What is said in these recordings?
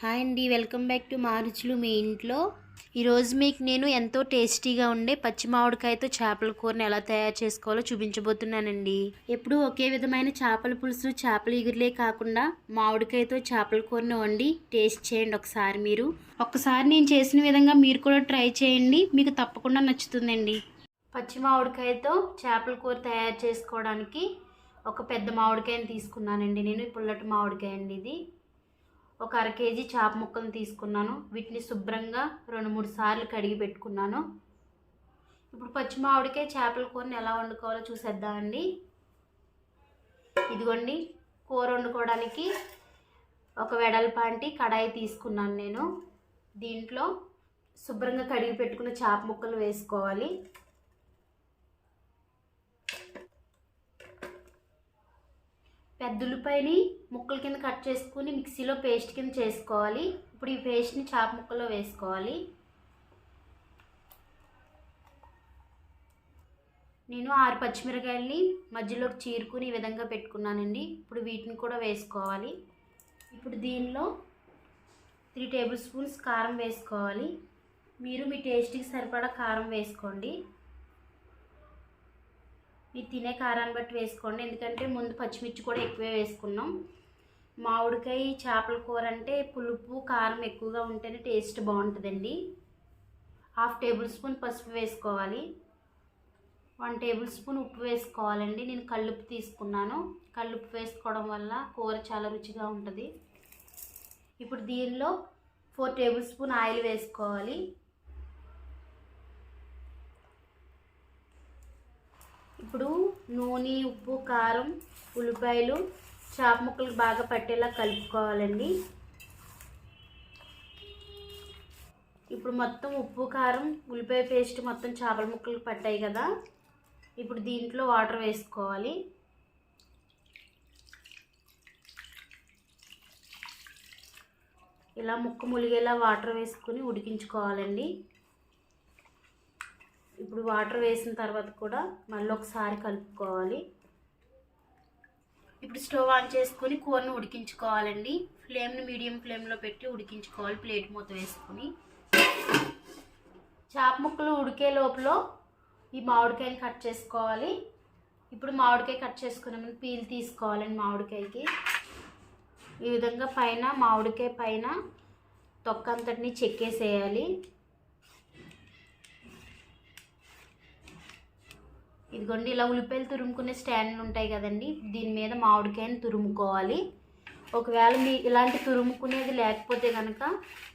Hi అండి welcome back to మారుచులు మీ ఇంట్లో. ఈరోజు మీకు నేను ఎంతో టేస్టీగా ఉండే పచ్చి మామిడికాయతో చేపల కూరని ఎలా తయారు చేసుకోవాలో చూపించబోతున్నానండి. ఎప్పుడూ ఒకే విధమైన చేపల పులుసు చేపల ఎగురులే కాకుండా మామిడికాయతో చేపల కూరని వండి టేస్ట్ చేయండి ఒకసారి మీరు. ఒక్కసారి నేను చేసిన విధంగా మీరు కూడా ట్రై చేయండి మీకు తప్పకుండా నచ్చుతుందండి. పచ్చి మామిడికాయతో చేపల కూర తయారు చేసుకోవడానికి ఒక పెద్ద మామిడికాయని తీసుకున్నానండి నేను ఈ పుల్లటి మామిడికాయ అండి ఇది. ఒక అర కేజీ చేప ముక్కలను తీసుకున్నాను. వీటిని శుభ్రంగా రెండు మూడు సార్లు కడిగి పెట్టుకున్నాను. ఇప్పుడు పచ్చి మామిడికాయ చేపల కూరని ఎలా వండుకోవాలో చూసేద్దామండి. ఇదిగోండి కూర వండుకోవడానికి ఒక వెడల్పాంటి కడాయి తీసుకున్నాను నేను. దీంట్లో శుభ్రంగా కడిగి పెట్టుకున్న చేప ముక్కలు వేసుకోవాలి. పెద్దలపైని ముక్కల కింద కట్ చేసుకుని మిక్సీలో పేస్ట్ కింద చేసుకోవాలి. ఇప్పుడు ఈ పేస్ట్ని చాప ముక్కలో వేసుకోవాలి. నేను ఆరు పచ్చిమిరకాయలని మధ్యలోకి చీరుకుని ఈ విధంగా పెట్టుకున్నానండి. ఇప్పుడు వీటిని కూడా వేసుకోవాలి. ఇప్పుడు దీనిలో త్రీ టేబుల్ స్పూన్స్ కారం వేసుకోవాలి. మీరు మీ టేస్ట్కి సరిపడా కారం వేసుకోండి. మీరు తినే కారాన్ని బట్టి వేసుకోండి. ఎందుకంటే ముందు పచ్చిమిర్చి కూడా ఎక్కువే వేసుకున్నాం. మామిడికాయ చేపల కూర అంటే పులుపు కారం ఎక్కువగా ఉంటేనే టేస్ట్ బాగుంటుందండి. హాఫ్ టేబుల్ స్పూన్ పసుపు వేసుకోవాలి. వన్ టేబుల్ స్పూన్ ఉప్పు వేసుకోవాలండి. నేను కల్లుప్పు తీసుకున్నాను. కల్లుప్పు వేసుకోవడం వల్ల కూర చాలా రుచిగా ఉంటుంది. ఇప్పుడు దీనిలో ఫోర్ టేబుల్ స్పూన్ ఆయిల్ వేసుకోవాలి. ఇప్పుడు నూనె ఉప్పు కారం ఉల్లిపాయలు చేప ముక్కలు బాగా పట్టేలా కలుపుకోవాలండి. ఇప్పుడు మొత్తం ఉప్పు కారం ఉల్లిపాయ పేస్ట్ మొత్తం చేపల ముక్కలు పట్టాయి కదా. ఇప్పుడు దీంట్లో వాటర్ వేసుకోవాలి. ఇలా ముక్క ములిగేలా వాటర్ వేసుకుని ఉడికించుకోవాలండి. ఇప్పుడు వాటర్ వేసిన తర్వాత కూడా మళ్ళీ ఒకసారి కలుపుకోవాలి. ఇప్పుడు స్టవ్ ఆన్ చేసుకొని కూరను ఉడికించుకోవాలండి. ఫ్లేమ్ని మీడియం ఫ్లేమ్లో పెట్టి ఉడికించుకోవాలి ప్లేట్ మూత వేసుకొని. చేప ముక్కలు ఉడికే లోపల ఈ మామిడికాయని కట్ చేసుకోవాలి. ఇప్పుడు మామిడికాయ కట్ చేసుకున్నామని పీల్ తీసుకోవాలండి మామిడికాయకి. ఈ విధంగా పైన మామిడికాయ పైన తొక్క అంతటిని చెక్కేసేయాలి. ఇదిగోండి ఇలా ఉల్లిపాయలు తురుముకునే స్టాండ్లు ఉంటాయి కదండి దీని మీద మామిడికాయని తురుముకోవాలి. ఒకవేళ మీ ఇలాంటి తురుముకునేది లేకపోతే కనుక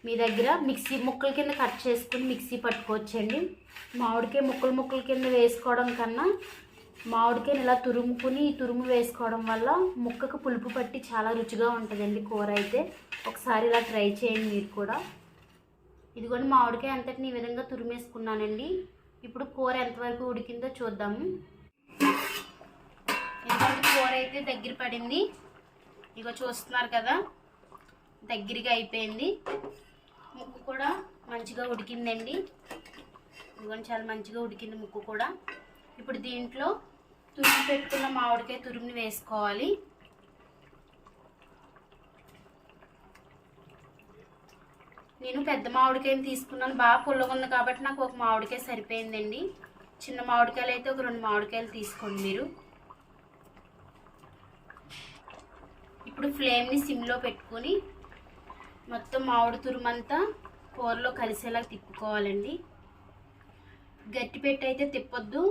మీ దగ్గర మిక్సీ ముక్కల కింద కట్ చేసుకుని మిక్సీ పట్టుకోవచ్చండి. మామిడికాయ ముక్కలు ముక్కల కింద వేసుకోవడం కన్నా మామిడికాయని ఇలా తురుముకుని తురుము వేసుకోవడం వల్ల ముక్కకు పులుపు పట్టి చాలా రుచిగా ఉంటుందండి కూర అయితే. ఒకసారి ఇలా ట్రై చేయండి మీరు కూడా. ఇదిగోండి మామిడికాయ అంతటిని ఈ విధంగా తురిమేసుకున్నానండి. ఇప్పుడు కూర ఎంతవరకు ఉడికిందో చూద్దాము ఎందుకంటే కూర అయితే దగ్గర పడింది? ఇగో చూస్తున్నారు కదా దగ్గరగా అయిపోయింది. ముక్కు కూడా మంచిగా ఉడికిందండి. ఇదిగోని చాలా మంచిగా ఉడికింది ముక్కు కూడా. ఇప్పుడు దీంట్లో తురుము పెట్టుకున్న మామిడికాయ తురుముని వేసుకోవాలి. నేను పెద్ద మామిడికాయని తీసుకున్నాను. బాగా పుల్లగా ఉంది కాబట్టి నాకు ఒక మామిడికాయ సరిపోయిందండి. చిన్న మామిడికాయలు అయితే ఒక రెండు మామిడికాయలు తీసుకోండి మీరు. ఇప్పుడు ఫ్లేమ్ని సిమ్లో పెట్టుకొని మొత్తం మామిడి తురుమంతా కూరలో కలిసేలా తిప్పుకోవాలండి. గట్టి పెట్టి అయితే తిప్పొద్దు.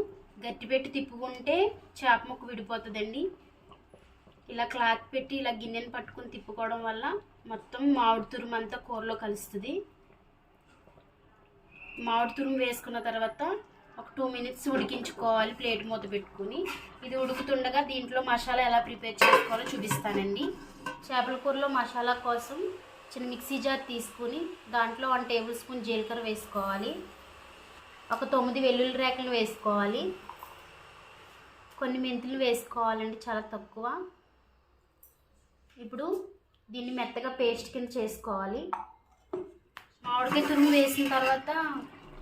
గట్టిపెట్టి తిప్పుకుంటే చేప ముక్క విడిపోతుందండి. ఇలా క్లాత్ పెట్టి ఇలా గిన్నెని పట్టుకుని తిప్పుకోవడం వల్ల మొత్తం మామిడి తురుము అంతా కూరలో కలుస్తుంది. మామిడి తురుము వేసుకున్న తర్వాత ఒక టూ మినిట్స్ ఉడికించుకోవాలి ప్లేట్ మూత పెట్టుకుని. ఇది ఉడుకుతుండగా దీంట్లో మసాలా ఎలా ప్రిపేర్ చేసుకోవాలో చూపిస్తానండి. చేపల కూరలో మసాలా కోసం చిన్న మిక్సీ జార్ తీసుకుని దాంట్లో వన్ టేబుల్ స్పూన్ జీలకర్ర వేసుకోవాలి. ఒక తొమ్మిది వెల్లుల్లి రేకలు వేసుకోవాలి. కొన్ని మెంతులు వేసుకోవాలండి చాలా తక్కువ. ఇప్పుడు దీన్ని మెత్తగా పేస్ట్ కింద చేసుకోవాలి. మామిడికాయ తురుము వేసిన తర్వాత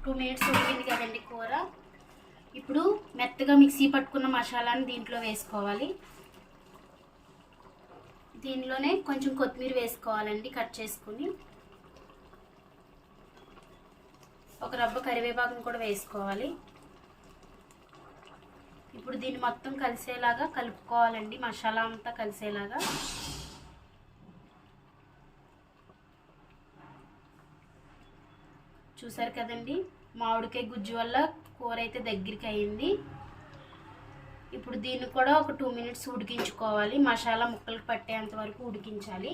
టూ మినిట్స్ ఉడికింది కదండి కూర. ఇప్పుడు మెత్తగా మిక్సీ పట్టుకున్న మసాలాని దీంట్లో వేసుకోవాలి. దీనిలోనే కొంచెం కొత్తిమీర వేసుకోవాలండి కట్ చేసుకుని. ఒక రబ్బ కరివేపాకును కూడా వేసుకోవాలి. ఇప్పుడు దీన్ని మొత్తం కలిసేలాగా కలుపుకోవాలండి మసాలా అంతా కలిసేలాగా. చూసారు కదండి మామిడికాయ గుజ్జు వల్ల కూర అయితే దగ్గరికి అయింది. ఇప్పుడు దీన్ని కూడా ఒక టూ మినిట్స్ ఉడికించుకోవాలి. మసాలా ముక్కలకు పట్టేంత వరకు ఉడికించాలి.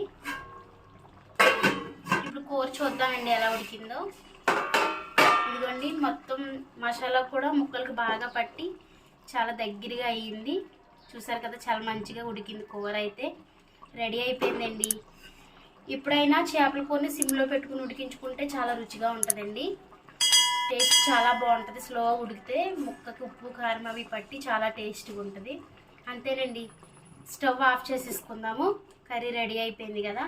ఇప్పుడు కూర చూద్దామండి ఎలా ఉడికిందో. ఇదిగోండి మొత్తం మసాలా కూడా ముక్కలకు బాగా పట్టి చాలా దగ్గరగా అయ్యింది చూసారు కదా చాలా మంచిగా ఉడికింది కూర అయితే. రెడీ అయిపోయిందండి. ఇప్పుడైనా చేపల కూరని సిమ్లో పెట్టుకుని ఉడికించుకుంటే చాలా రుచిగా ఉంటుందండి. టేస్ట్ చాలా బాగుంటుంది. స్లో ఉడికితే ముక్కకి ఉప్పు కారం అవి పట్టి చాలా టేస్ట్గా ఉంటుంది. అంతేనండి. స్టవ్ ఆఫ్ చేసేసుకుందాము. కర్రీ రెడీ అయిపోయింది కదా.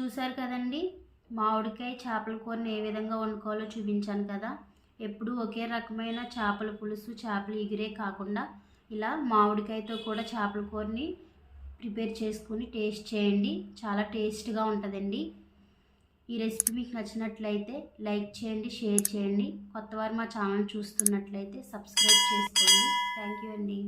చూసారు కదండి? మామిడికాయ చేపల కూరని ఏ విధంగా వండుకోవాలో చూపించాను కదా. ఎప్పుడు ఒకే రకమైన చేపల పులుసు చేపలు ఎగిరే కాకుండా ఇలా మామిడికాయతో కూడా చేపల కూరని ప్రిపేర్ చేసుకుని టేస్ట్ చేయండి. చాలా టేస్ట్గా ఉంటుందండి. ఈ రెసిపీ మీకు నచ్చినట్లయితే లైక్ చేయండి షేర్ చేయండి. కొత్తవారు మా ఛానల్ చూస్తున్నట్లయితే సబ్స్క్రైబ్ చేసుకోండి. థ్యాంక్ యూ అండి.